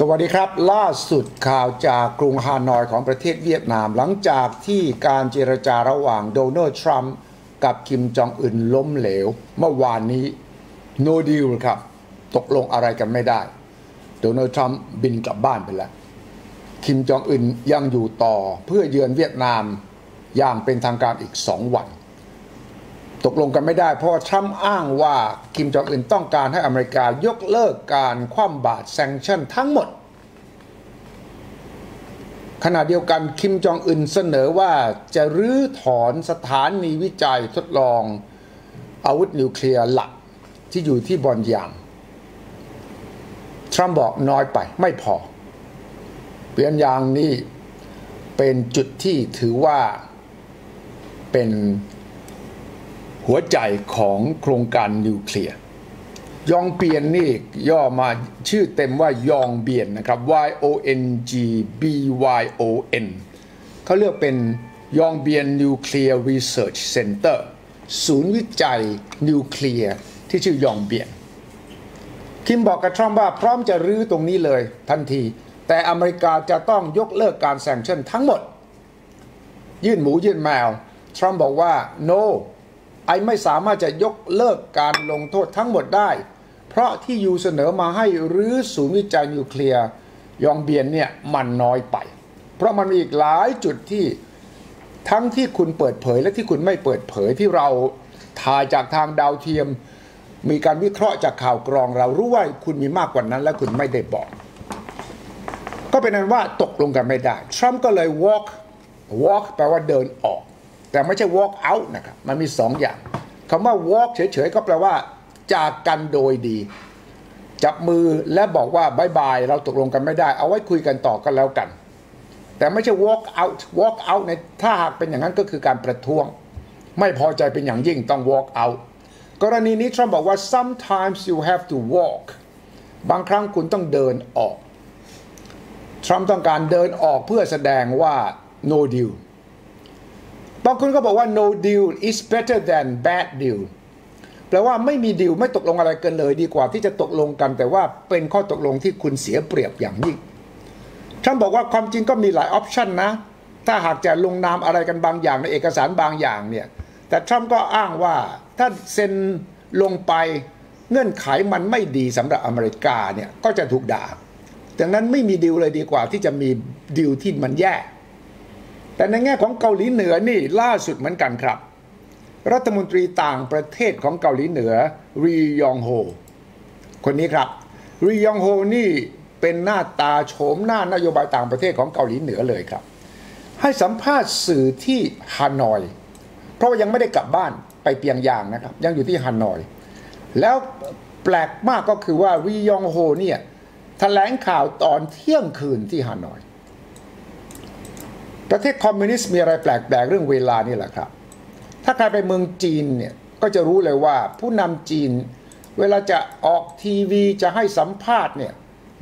สวัสดีครับ ล่าสุดข่าวจากกรุงฮานอยของประเทศเวียดนาม หลังจากที่การเจรจาระหว่างโดนัลด์ทรัมป์กับคิมจองอึนล้มเหลว เมื่อวานนี้ no deal ครับ ตกลงอะไรกันไม่ได้ โดนัลด์ทรัมป์บินกลับบ้านไปแล้ว คิมจองอึนยังอยู่ต่อเพื่อเยือนเวียดนามอย่างเป็นทางการอีกสองวัน ตกลงกันไม่ได้ เพราะทรัมป์อ้างว่าคิมจองอึนต้องการให้อเมริกายกเลิกการคว่ำบาตรแซงชั่นทั้งหมด ขณะเดียวกันคิมจองอึนเสนอว่าจะรื้อถอนสถานีวิจัยทดลองอาวุธนิวเคลียร์หลักที่อยู่ที่บอนยางทรัมป์บอกน้อยไปไม่พอเปลี่ยนยางนี่เป็นจุดที่ถือว่าเป็น หัวใจของโครงการนิวเคลียร์ยองเปียนนี่ย่อมาชื่อเต็มว่ายองเบียนนะครับ Y O N G B Y O N เขาเรียกเป็นยองเบียนนิวเคลียร์รีเสิร์ชเซ็นเตอร์ศูนย์วิจัยนิวเคลียร์ที่ชื่อยองเบียน คิมบอกกับทรัมป์ว่าพร้อมจะรื้อตรงนี้เลยทันที แต่อเมริกาจะต้องยกเลิกการแซงชั่นทั้งหมด ยื่นหมูยื่นแมว ทรัมป์บอกว่า no ไอไม่สามารถจะยกเลิกการลงโทษทั้งหมดได้ เพราะที่ยูเสนอมาให้รื้อศูนย์วิจัยนิวเคลียร์ยองเบียนเนี่ยมันน้อยไป เพราะมันมีอีกหลายจุดที่ทั้งที่คุณเปิดเผยและที่คุณไม่เปิดเผยที่เราถ่ายจากทางดาวเทียม มีการวิเคราะห์จากข่าวกรองเรารู้ว่าคุณมีมากกว่านั้นและคุณไม่ได้บอก ก็เป็นนั้นว่าตกลงกันไม่ได้ ทรัมป์ก็เลย walk walk แปลว่าเดินออก แต่ไม่ใช่ walk out นะครับมันมีสองอย่างคำว่า walk เฉยๆ ก็แปลว่า จากกันโดยดี จับมือและบอกว่าบายบายเราตกลงกันไม่ได้ เอาไว้คุยกันต่อกันแล้วกัน แต่ไม่ใช่ walk out walk out ในถ้าหากเป็นอย่างนั้นก็คือการประท้วง ไม่พอใจเป็นอย่างยิ่งต้อง walk out กรณีนี้ทรัมป์บอกว่า sometimes you have to walk บางครั้งคุณต้องเดินออก ทรัมป์ต้องการเดินออกเพื่อแสดงว่า no deal บางคนก็บอกว่า no deal is better than bad deal แปลว่าไม่มีดีลไม่ตกลงอะไรกันเลยดีกว่าที่จะตกลงกัน แต่ว่าเป็นข้อตกลงที่คุณเสียเปรียบอย่างยิ่งทรัมบอกว่าความจริงก็มีหลายออปชันนะ ถ้าหากจะลงนามอะไรกันบางอย่างในเอกสารบางอย่างเนี่ยแต่ทรัมป์ก็อ้างว่าถ้าเซ็นลงไปเงื่อนไขมันไม่ดีสำหรับอเมริกาเนี่ยก็จะถูกด่าดังนั้นไม่มีดีลเลยดีกว่าที่จะมีดีลที่มันแย่ แต่ในแง่ของเกาหลีเหนือนี่ล่าสุดเหมือนกันครับ รัฐมนตรีต่างประเทศของเกาหลีเหนือรียองโฮคนนี้ครับรียองโฮนี่เป็นหน้าตาโฉมหน้านโยบายต่างประเทศของเกาหลีเหนือเลยครับ ให้สัมภาษณ์สื่อที่ฮานอย เพราะว่ายังไม่ได้กลับบ้านไปเปียงยางนะครับ ยังอยู่ที่ฮานอย แล้วแปลกมากก็คือว่ารียองโฮเนี่ยแถลงข่าวตอนเที่ยงคืนที่ฮานอย ประเทศคอมมิวนิสต์มีอะไรแปลกๆ เรื่องเวลานี่แหละครับ ถ้าใครไปเมืองจีนเนี่ยก็จะรู้เลยว่าผู้นำจีน เวลาจะออกทีวีจะให้สัมภาษณ์เนี่ย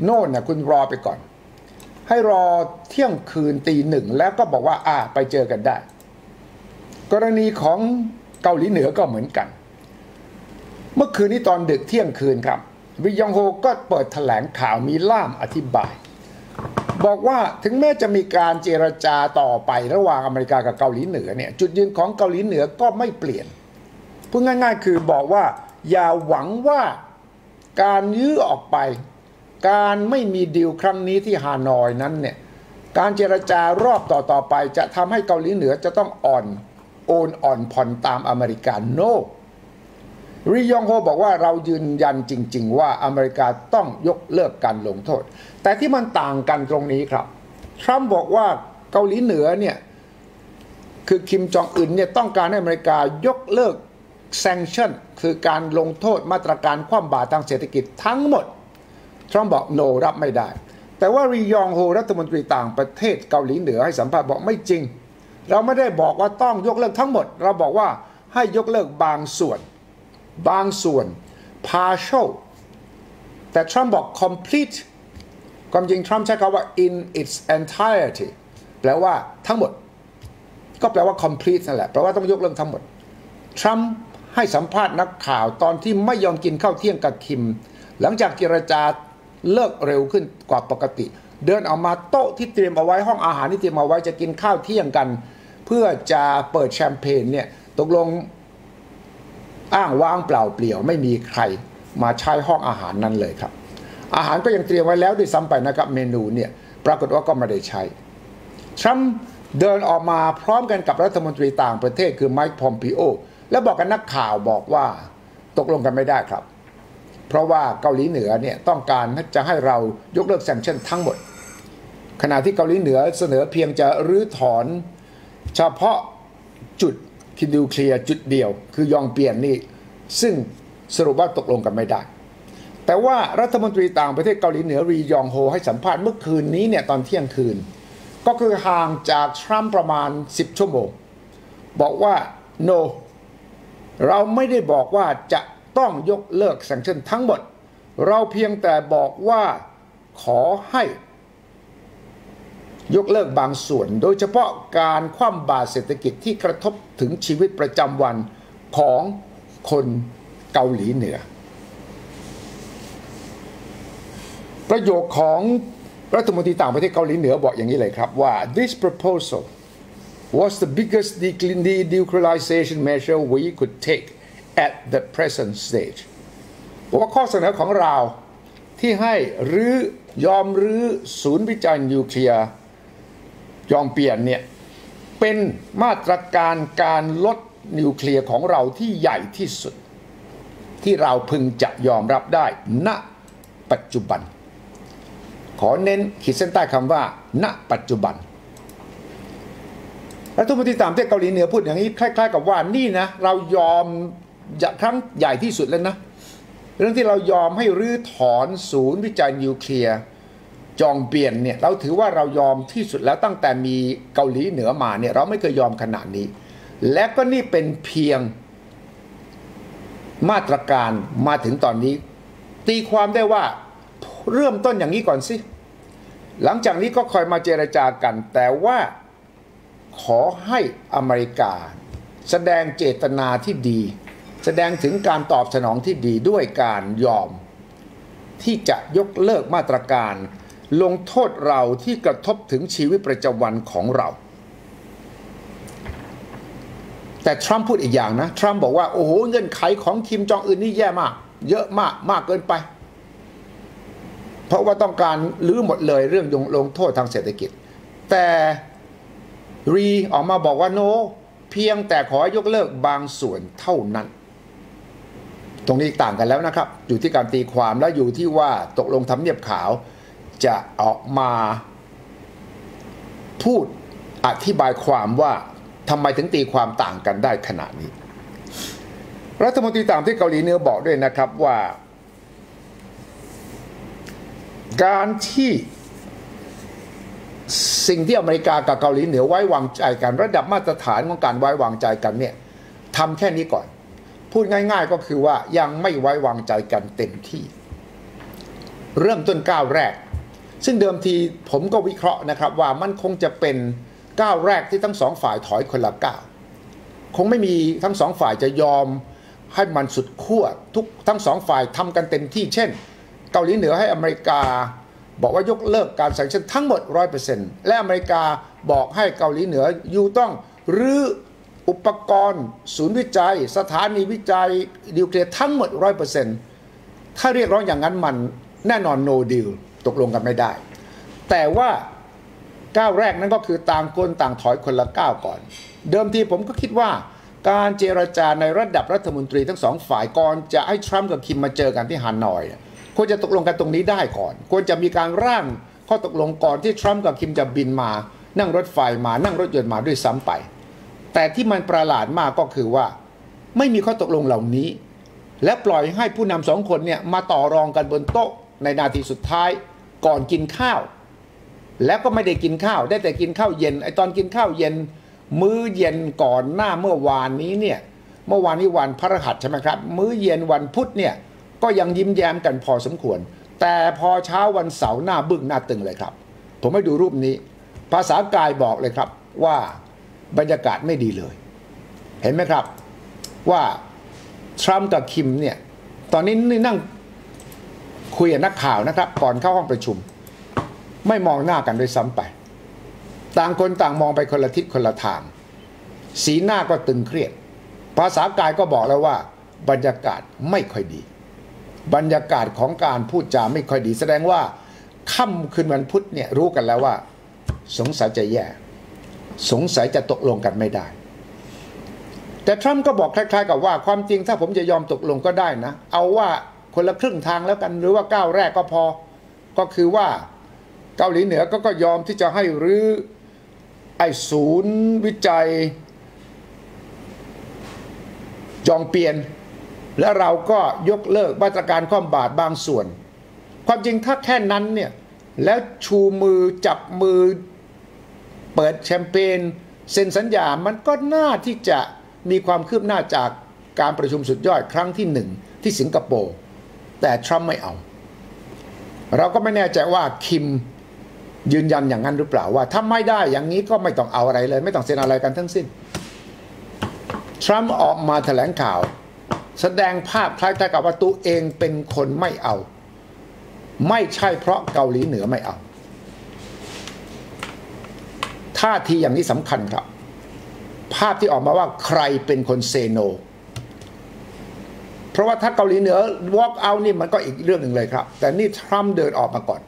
โน่นนะคุณรอไปก่อน ให้รอเที่ยงคืนตีหนึ่งแล้วก็บอกว่าอ่าไปเจอกันได้ กรณีของเกาหลีเหนือก็เหมือนกัน เมื่อคืนนี้ตอนดึกเที่ยงคืนครับวิยองโฮก็เปิดแถลงข่าวมีล่ามอธิบาย บอกว่าถึงแม้จะมีการเจรจาต่อไประหว่างอเมริกากับเกาหลีเหนือเนี่ยจุดยืนของเกาหลีเหนือก็ไม่เปลี่ยนพูดง่าย ๆ คือบอกว่าอย่าหวังว่าการยื้อออกไป การไม่มีดีลครั้งนี้ที่ฮานอยนั้นเนี่ยการเจรจารอบต่อๆไปจะทำให้เกาหลีเหนือจะต้องอ่อนโอนอ่อนผ่อนตามอเมริกาโน ริยองโฮบอกว่าเรายืนยันจริง ๆ ว่าอเมริกาต้องยกเลิกการลงโทษ แต่ที่มันต่างกันตรงนี้ครับ ทรัมป์บอกว่าเกาหลีเหนือเนี่ยคือคิมจองอึนเนี่ยต้องการให้อเมริกายกเลิกแซงชั่นคือการลงโทษมาตรการคว่ำบาตรทางเศรษฐกิจทั้งหมด ทรัมป์บอกโนรับไม่ได้ แต่ว่ารียองโฮรัฐมนตรีต่างประเทศเกาหลีเหนือให้สัมภาษณ์บอกไม่จริง เราไม่ได้บอกว่าต้องยกเลิกทั้งหมด เราบอกว่าให้ยกเลิกบางส่วน บางส่วน partial แต่ทรัมป์บอก complete ความจริงทรัมป์ใช้คำว่า in its entirety แปลว่าทั้งหมด ก็แปลว่า complete นั่นแหละ แปลว่าต้องยกเลิกทั้งหมด ทรัมป์ให้สัมภาษณ์นักข่าวตอนที่ไม่ยอมกินข้าวเที่ยงกับคิม หลังจากเจรจาเลิกเร็วขึ้นกว่าปกติ เดินออกมาโต๊ะที่เตรียมเอาไว้ห้องอาหารที่เตรียมเอาไว้จะกินข้าวเที่ยงกัน เพื่อจะเปิดแชมเปญเนี่ยตกลง อ้างว่างเปล่าเปลี่ยวไม่มีใครมาใช้ห้องอาหารนั้นเลยครับ อาหารก็ยังเตรียมไว้แล้วด้วยซ้ำไปนะครับเมนูเนี่ยปรากฏว่าก็ไม่ได้ใช้ทรัมป์เดินออกมาพร้อมกันกับรัฐมนตรีต่างประเทศคือไมค์พอมปิโอแล้วบอกกับนักข่าวบอกว่าตกลงกันไม่ได้ครับ เพราะว่าเกาหลีเหนือเนี่ยต้องการจะให้เรายกเลิกแซงชั่นทั้งหมด ขณะที่เกาหลีเหนือเสนอเพียงจะรื้อถอน เฉพาะจุด คินิวเคลียร์จุดเดียว คือยองเปียนนี่ ซึ่งสรุปว่าตกลงกันไม่ได้ แต่ว่ารัฐมนตรีต่างประเทศเกาหลีเหนือรียองโฮให้สัมภาษณ์เมื่อคืนนี้เนี่ยตอนเที่ยงคืน ก็คือห่างจากทรัมป์ประมาณ 10 ชั่วโมง บอกว่า no เราไม่ได้บอกว่าจะต้องยกเลิกแซงชั่นทั้งหมด เราเพียงแต่บอกว่าขอให้ ยกเลิกบางส่วน โดยเฉพาะการคว่ำบาตรเศรษฐกิจที่กระทบถึงชีวิตประจำวันของคนเกาหลีเหนือ ประโยคของรัฐมนตรีต่างประเทศเกาหลีเหนือบอกอย่างนี้เลยครับว่า this proposal was the biggest denuclearization measure we could take at the present stage บอกว่าข้อเสนอของเราที่ให้รื้อยอมรื้อศูนย์วิจัยนิวเคลียร์ ยอมเปลี่ยนเนี่ยเป็นมาตรการการลดนิวเคลียร์ของเราที่ใหญ่ที่สุด ที่เราพึงจะยอมรับได้ ณ ปัจจุบัน ขอเน้นขีดเส้นใต้คำว่า ณ ปัจจุบันรัฐมนตรีต่างประเทศเกาหลีเหนือพูดอย่างนี้คล้าย ๆ กับว่านี่นะเรายอมครั้งใหญ่ที่สุดแล้วนะ เรื่องที่เรายอมให้รื้อถอนศูนย์วิจัยนิวเคลียร์ จองเปลี่ยนเนี่ยเราถือว่าเรายอมที่สุดแล้วตั้งแต่มีเกาหลีเหนือมาเนี่ยเราไม่เคยยอมขนาดนี้ และก็นี่เป็นเพียงมาตรการมาถึงตอนนี้ ตีความได้ว่าเริ่มต้นอย่างนี้ก่อนสิ หลังจากนี้ก็คอยมาเจรจากัน แต่ว่าขอให้อเมริกา แสดงเจตนาที่ดี แสดงถึงการตอบสนองที่ดีด้วยการยอม ที่จะยกเลิกมาตรการ ลงโทษเราที่กระทบถึงชีวิตประจำวันของเรา แต่ทรัมป์พูดอีกอย่างนะ ทรัมป์บอกว่า โอ้โห เงื่อนไขของคิมจองอึนนี่แย่มาก เยอะมากมากเกินไป เพราะว่าต้องการลื้อหมดเลยเรื่องลงโทษทางเศรษฐกิจ แต่รีออกมาบอกว่าโน เพียงแต่ขอยกเลิกบางส่วนเท่านั้น ตรงนี้ต่างกันแล้วนะครับ อยู่ที่การตีความและอยู่ที่ว่าตกลงทำเนียบขาว จะออกมาพูดอธิบายความว่าทำไมถึงตีความต่างกันได้ขนาดนี้ รัฐมนตรีต่างที่เกาหลีเหนือบอกด้วยนะครับว่า การที่สิ่งที่อเมริกากับเกาหลีเหนือไว้วางใจกัน ระดับมาตรฐานของการไว้วางใจกันเนี่ยทำแค่นี้ก่อน พูดง่าย ๆ ก็คือว่ายังไม่ไว้วางใจกันเต็มที่ เริ่มต้นก้าวแรก ซึ่งเดิมทีผมก็วิเคราะห์นะครับว่ามันคงจะเป็นก้าวแรกที่ทั้งสองฝ่ายถอยคนละก้าวคงไม่มีทั้งสองฝ่ายจะยอมให้มันสุดขั้วทุกทั้งสองฝ่ายทำกันเต็มที่เช่น เกาหลีเหนือให้อเมริกา บอกว่ายกเลิกการสังชั่นทั้งหมด 100%และอเมริกาบอกให้เกาหลีเหนืออยู่ต้องรื้ออุปกรณ์ ศูนย์วิจัย สถานีวิจัยดิวเคลียร์ทั้งหมด 100%ถ้าเรียกร้องอย่างนั้นมันแน่นอน no deal ตกลงกันไม่ได้ แต่ว่าก้าวแรกนั้นก็คือต่างคนต่างถอยคนละก้าวก่อน เดิมทีผมก็คิดว่า การเจรจาในระดับรัฐมนตรีทั้งสองฝ่ายก่อนจะให้ทรัมป์กับคิมมาเจอกันที่ฮานอยควรจะตกลงกันตรงนี้ได้ก่อน ควรจะมีการร่างข้อตกลงก่อนที่ทรัมป์กับคิมจะบินมา นั่งรถไฟมานั่งรถยนต์มาด้วยซ้ำไป แต่ที่มันประหลาดมากก็คือว่า ไม่มีข้อตกลงเหล่านี้ และปล่อยให้ผู้นำสองคนเนี่ยมาต่อรองกันบนโต๊ะในนาทีสุดท้าย ก่อนกินข้าว แล้วก็ไม่ได้กินข้าว ได้แต่กินข้าวเย็นไอตอนกินข้าวเย็น มื้อเย็นก่อนหน้าเมื่อวานนี้เนี่ยเมื่อวานนี้วันพระหัสใช่ไหมครับ มื้อเย็นวันพุธเนี่ยก็ยังยิ้มแย้มกันพอสมควร แต่พอเช้าวันเสาร์หน้าบึ้งหน้าตึงเลยครับ ผมให้ดูรูปนี้ ภาษากายบอกเลยครับว่าบรรยากาศไม่ดีเลย เห็นไหมครับว่าทรัมป์กับคิมเนี่ยตอนนี้นั่ง คุยกับนักข่าวนะครับ ก่อนเข้าห้องประชุม ไม่มองหน้ากันด้วยซ้ำไป ต่างคนต่างมองไปคนละทิศคนละทาง สีหน้าก็ตึงเครียด ภาษากายก็บอกแล้วว่า บรรยากาศไม่ค่อยดี บรรยากาศของการพูดจาไม่ค่อยดี แสดงว่าค่ำคืนวันพุธเนี่ยรู้กันแล้วว่า สงสัยจะแย่ สงสัยจะตกลงกันไม่ได้ แต่ทรัมป์ก็บอกคล้าย ๆ กับว่าความจริงถ้าผมจะยอมตกลงก็ได้นะ เอาว่า คนละครึ่งทางแล้วกัน หรือว่าก้าวแรกก็พอ ก็คือว่าเกาหลีเหนือก็ก็ยอมที่จะให้รื้อไอศูนย์วิจัย จองเปลี่ยน และเราก็ยกเลิกมาตรการความบาดบางส่วน ความจริงถ้าแค่นั้นเนี่ย แล้วชูมือจับมือ เปิดแชมเปญเซ็นสัญญา มันก็น่าที่จะมีความคืบหน้าจากการประชุมสุดยอดครั้งที่หนึ่งที่สิงคโปร์ แต่ทรัมป์ไม่เอา เราก็ไม่แน่ใจว่าคิมยืนยันอย่างนั้นหรือเปล่าว่าถ้าไม่ได้อย่างนี้ก็ไม่ต้องเอาอะไรเลย ไม่ต้องเซ็นอะไรกันทั้งสิ้น ทรัมป์ออกมาแถลงข่าว แสดงภาพคล้ายๆกับว่าตัวเองเป็นคนไม่เอา ไม่ใช่เพราะเกาหลีเหนือไม่เอาท่าทีอย่างนี้สำคัญครับ ภาพที่ออกมาว่าใครเป็นคนเซโน เพราะว่าถ้าเกาหลีเหนือ walk out นี่มันก็อีกเรื่องหนึ่งเลยครับ แต่นี่ทรัมป์เดินออกมาก่อน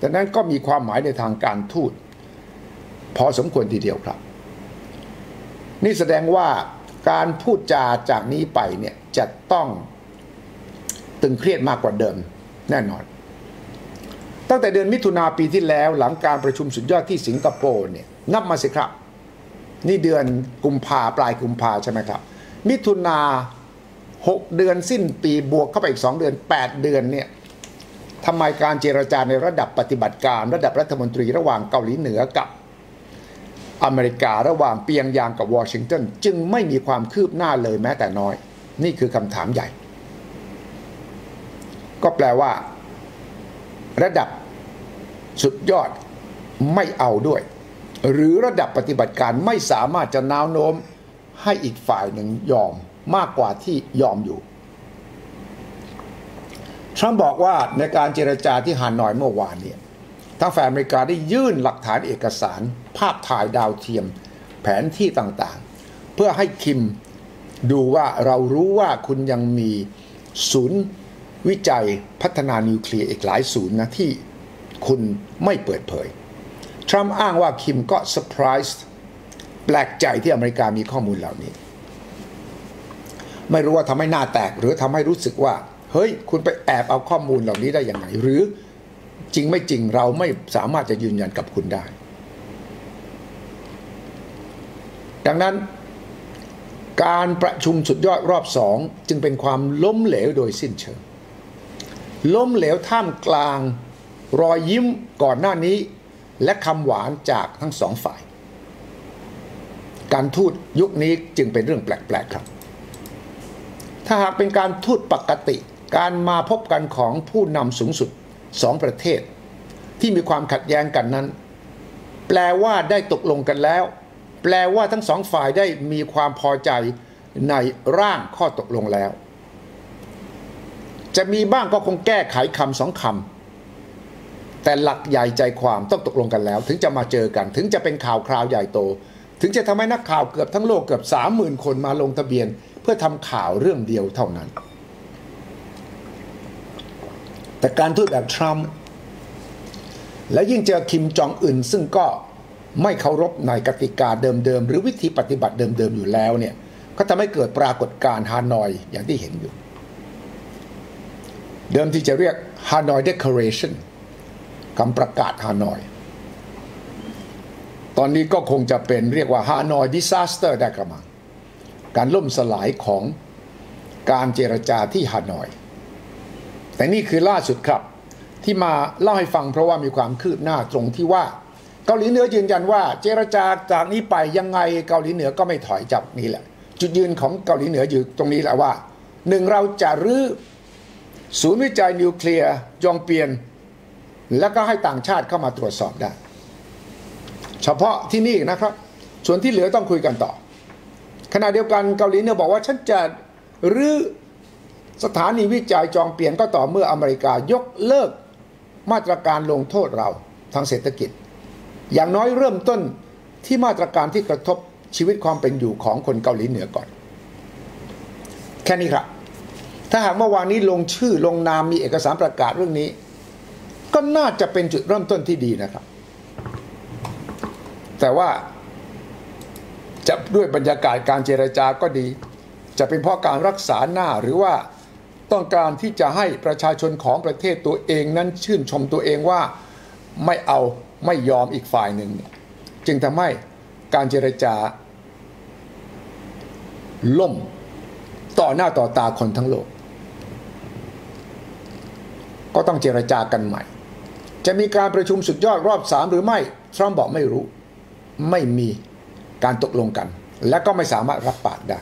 ดังนั้นก็มีความหมายในทางการทูต พอสมควรทีเดียวครับ นี่แสดงว่าการพูดจาจากนี้ไปเนี่ยจะต้องตึงเครียดมากกว่าเดิมแน่นอน ตั้งแต่เดือนมิถุนาปีที่แล้วหลังการประชุมสุดยอดที่สิงคโปร์เนี่ยนับมาสิครับ นี่เดือนกุมภาปลายกุมภาใช่ไหมครับ มิถุนา หกเดือนสิ้นปีบวกเข้าไปอีกสองเดือนแปดเดือนเนี่ยทำไมการเจรจาในระดับปฏิบัติการ ระดับรัฐมนตรีระหว่างเกาหลีเหนือกับอเมริการะหว่างเปียงยางกับวอชิงตันจึงไม่มีความคืบหน้าเลยแม้แต่น้อย นี่คือคำถามใหญ่ ก็แปลว่า ระดับสุดยอดไม่เอาด้วย หรือระดับปฏิบัติการไม่สามารถจะน้าวโน้มให้อีกฝ่ายหนึ่งยอม มากกว่าที่ยอมอยู่ ทรัมป์บอกว่าในการเจรจาที่ฮานอยเมื่อวานเนี่ยทางฝ่ายอเมริกาได้ยื่นหลักฐานเอกสาร ภาพถ่ายดาวเทียม แผนที่ต่างๆ เพื่อให้คิมดูว่าเรารู้ว่าคุณยังมีศูนย์วิจัยพัฒนานิวเคลียร์อีกหลายศูนย์นะที่คุณไม่เปิดเผย ทรัมป์อ้างว่าคิมก็เซอร์ไพรส์แปลกใจที่อเมริกามีข้อมูลเหล่านี้ ไม่รู้ว่าทำให้หน้าแตก หรือทำให้รู้สึกว่า เฮ้ย คุณไปแอบเอาข้อมูลเหล่านี้ได้อยังไงหรือจริงไม่จริงเราไม่สามารถจะยืนยันกับคุณได้ ดังนั้น การประชุมสุดยอดรอบสองจึงเป็นความล้มเหลวโดยสิ้นเชิง ล้มเหลวท่ามกลางรอยยิ้มก่อนหน้านี้ และคำหวานจากทั้งสองฝ่าย การทูตยุคนี้จึงเป็นเรื่องแปลก ๆ ครับ ถ้าหากเป็นการทูตปกติ การมาพบกันของผู้นำสูงสุดสองประเทศ ที่มีความขัดแย้งกันนั้น แปลว่าได้ตกลงกันแล้ว แปลว่าทั้งสองฝ่ายได้มีความพอใจในร่างข้อตกลงแล้ว จะมีบ้างก็คงแก้ไขคำสองคำแต่หลักใหญ่ใจความต้องตกลงกันแล้ว ถึงจะมาเจอกัน ถึงจะเป็นข่าวคราวใหญ่โต ถึงจะทำให้นักข่าวเกือบทั้งโลกเกือบสามหมื่นคนมาลงทะเบียน เพื่อทำข่าวเรื่องเดียวเท่านั้น แต่การทูตแบบทรัมป์และยิ่งเจอคิมจองอึนซึ่งก็ไม่เคารพในกติกาเดิมๆ หรือวิธีปฏิบัติเดิมๆ อยู่แล้วเนี่ยก็ทำให้เกิดปรากฏการณ์ฮานอยอย่างที่เห็นอยู่ เดิมที่จะเรียกฮานอยเดคอเรชันคำประกาศฮานอย ตอนนี้ก็คงจะเป็นเรียกว่าฮานอยดิซาสเตอร์ได้กระมัง การล่มสลายของการเจรจาที่ฮานอย แต่นี่คือล่าสุดครับ ที่มาเล่าให้ฟังเพราะว่ามีความคืบหน้าตรงที่ว่า เกาหลีเหนือยืนยันว่า เจรจาจากนี้ไปยังไงเกาหลีเหนือก็ไม่ถอยจากนี้แหละ จุดยืนของเกาหลีเหนืออยู่ตรงนี้แหละว่าหนึ่งเราจะรื้อศูนย์วิจัยนิวเคลียร์จองเปียน แล้วก็ให้ต่างชาติเข้ามาตรวจสอบได้ เฉพาะที่นี่นะครับ ส่วนที่เหลือต้องคุยกันต่อ ขณะเดียวกันเกาหลีเหนือบอกว่าฉันจะรื้อสถานีวิจัยจองเปลี่ยนก็ต่อเมื่ออเมริกายกเลิกมาตรการลงโทษเราทางเศรษฐกิจ อย่างน้อยเริ่มต้นที่มาตรการที่กระทบชีวิตความเป็นอยู่ของคนเกาหลีเหนือก่อน แค่นี้ครับ ถ้าหากเมื่อวานนี้ลงชื่อลงนามมีเอกสารประกาศเรื่องนี้ ก็น่าจะเป็นจุดเริ่มต้นที่ดีนะครับ แต่ว่า จะด้วยบรรยากาศการเจรจาก็ดี จะเป็นเพราะการรักษาหน้าหรือว่าต้องการที่จะให้ประชาชนของประเทศตัวเองนั้นชื่นชมตัวเองว่าไม่เอาไม่ยอมอีกฝ่ายหนึ่ง จึงทำให้การเจรจา ล่มต่อหน้าต่อตาคนทั้งโลก ก็ต้องเจรจากันใหม่ จะมีการประชุมสุดยอดรอบสามหรือไม่ ทรัมป์บอกไม่รู้ ไม่มี การตกลงกัน และก็ไม่สามารถรับปากได้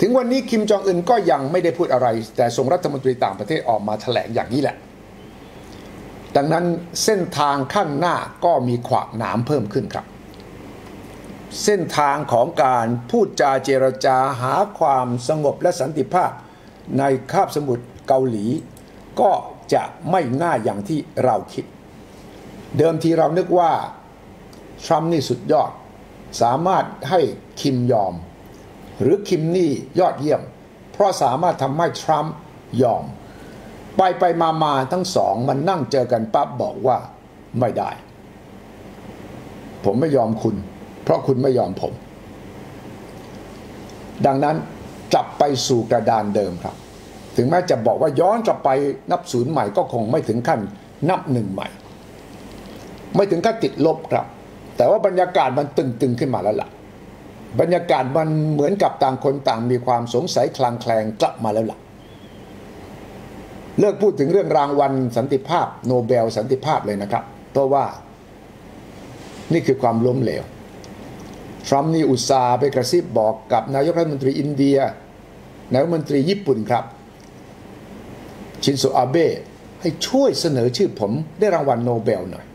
ถึงวันนี้คิมจองอึนก็ยังไม่ได้พูดอะไร แต่ส่งรัฐมนตรีต่างประเทศออกมาแถลงอย่างนี้แหละ ดังนั้นเส้นทางข้างหน้าก็มีขวากหนามเพิ่มขึ้นครับ เส้นทางของการพูดจาเจรจาหาความสงบและสันติภาพในคาบสมุทรเกาหลี ก็จะไม่ง่ายอย่างที่เราคิด เดิมทีเรานึกว่าทรัมป์นี่สุดยอด สามารถให้คิมยอม หรือคิมนี่ยอดเยี่ยม เพราะสามารถทำให้ทรัมป์ยอม ไปไปมามาทั้งสองมันนั่งเจอกันปั๊บบอกว่าไม่ได้ ผมไม่ยอมคุณ เพราะคุณไม่ยอมผม ดังนั้นกลับไปสู่กระดานเดิมครับ ถึงแม้จะบอกว่าย้อนกลับไปนับศูนย์ใหม่ก็คงไม่ถึงขั้นนับหนึ่งใหม่ ไม่ถึงขั้นติดลบครับ แต่ว่าบรรยากาศมันตึงๆขึ้นมาแล้วล่ะ บรรยากาศมันเหมือนกับต่างคนต่างมีความสงสัยคลางแคลงกลับมาแล้วล่ะ เลิกพูดถึงเรื่องรางวัลสันติภาพ โนเบลสันติภาพเลยนะครับ เพราะว่า นี่คือความล้มเหลวทรัมป์นี่อุตส่าห์ไปกระซิบบอกกับนายกรัฐมนตรีอินเดียนายกรัฐมนตรีญี่ปุ่นครับ ชินโซอาเบะให้ช่วยเสนอชื่อผมได้รางวัลโนเบลหน่อย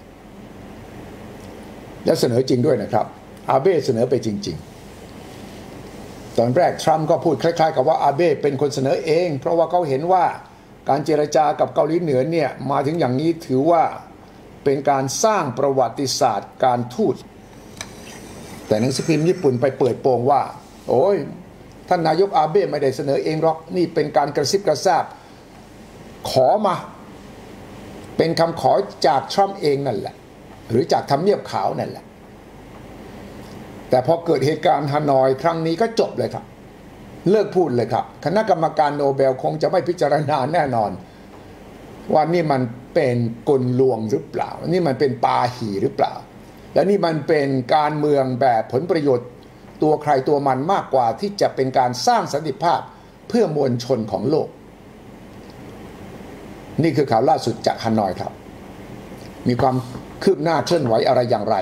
และเสนอจริงด้วยนะครับ อาเบะเสนอไปจริง ๆ ตอนแรกทรัมป์ก็พูดคล้าย ๆ กับว่าอาเบะเป็นคนเสนอเอง เพราะว่าเขาเห็นว่าการเจรจากับเกาหลีเหนือเนี่ยมาถึงอย่างนี้ถือว่าเป็นการสร้างประวัติศาสตร์การทูต แต่หนังสือพิมพ์ญี่ปุ่นไปเปิดโปงว่า โอ้ยท่านนายกอาเบะไม่ได้เสนอเองหรอกนี่เป็นการกระซิบกระซาบขอมา เป็นคำขอจากทรัมป์เองนั่นแหละ หรือจากทำเนียบขาวนั่นแหละ แต่พอเกิดเหตุการณ์ฮานอยครั้งนี้ก็จบเลยครับ เลิกพูดเลยครับ คณะกรรมการโนเบลคงจะไม่พิจารณาแน่นอน ว่านี่มันเป็นกลลวงหรือเปล่า นี่มันเป็นปาหีหรือเปล่า และนี่มันเป็นการเมืองแบบผลประโยชน์ตัวใครตัวมันมากกว่าที่จะเป็นการสร้างสันติภาพเพื่อมวลชนของโลก นี่คือข่าวล่าสุดจากฮานอยครับ มีความ คืบหน้าเคลื่อนไหวอะไรอย่างไร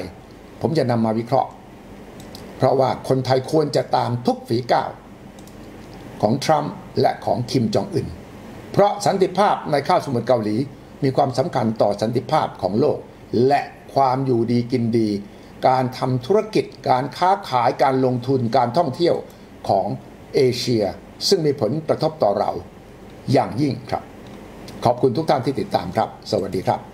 ผมจะนำมาวิเคราะห์ เพราะว่าคนไทยควรจะตามทุกฝีก้าวของทรัมป์และของคิมจองอึนเพราะสันติภาพในข้าวสมุทรเกาหลี มีความสำคัญต่อสันติภาพของโลก และความอยู่ดีกินดี การทำธุรกิจ การค้าขายการลงทุนการท่องเที่ยวของเอเชีย ซึ่งมีผลกระทบต่อเราอย่างยิ่งครับ ขอบคุณทุกท่านที่ติดตามครับ สวัสดีครับ